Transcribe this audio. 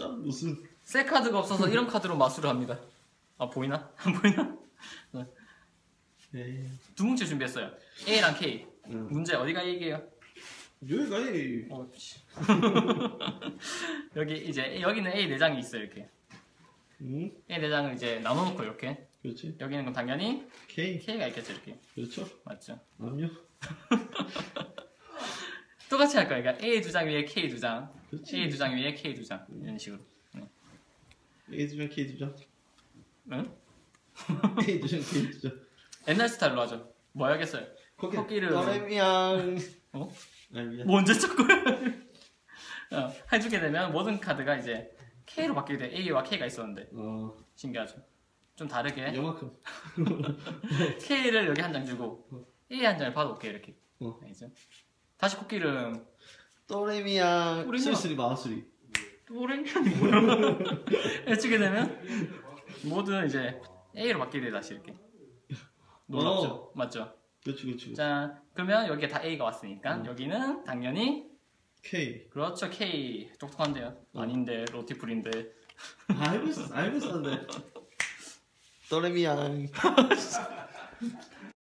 진짜 무슨 새 카드가 없어서 이런 카드로 마술을 합니다. 아 보이나? 안 보이나? 에이 두 문제 준비했어요. A랑 K. 응. 문제 어디가 A게요? 여기가 이 어, 씨. 여기 이제 여기는 A 4 장이 있어요 이렇게. 응? A 4 장을 이제 나눠놓고 이렇게. 그렇지 여기는 그럼 당연히 K K가 있겠죠 이렇게. 그렇죠 맞죠? 아니요 똑같이 할 거예요. 그러니까 A 두 장 위에 K 두 장, 그렇지 A 두 장 위에 K 두 장. 이런 식으로. A 두 장 K 두 장 응? A 두 장 K 두 장 옛날 스타일로 하죠. 뭐 해야겠어요? 거기 코끼리를- 도레미양 어? 아 미안 뭐 언제 자꾸 어, 해주게 되면 모든 카드가 이제 K로 바뀌게 돼. A와 K가 있었는데 어 신기하죠. 좀 다르게 요만큼 K를 여기 한 장 주고 A 한 장을 받아올게 이렇게. 어. 알겠죠? 다시 코끼리는 도레미양 우리는- 수리수리 마수리 또랭이 뭐야? 해주게 되면 모든 이제 A로 바뀌게 돼 다시 이렇게. 놀랍죠? 맞죠? 그렇지 그렇지 자 그러면 여기에 다 A가 왔으니까 음. 여기는 당연히 K 그렇죠 K 똑똑한데요. 어. 아닌데 로티풀인데. 알고 있었어 알고 있었는데 도레미양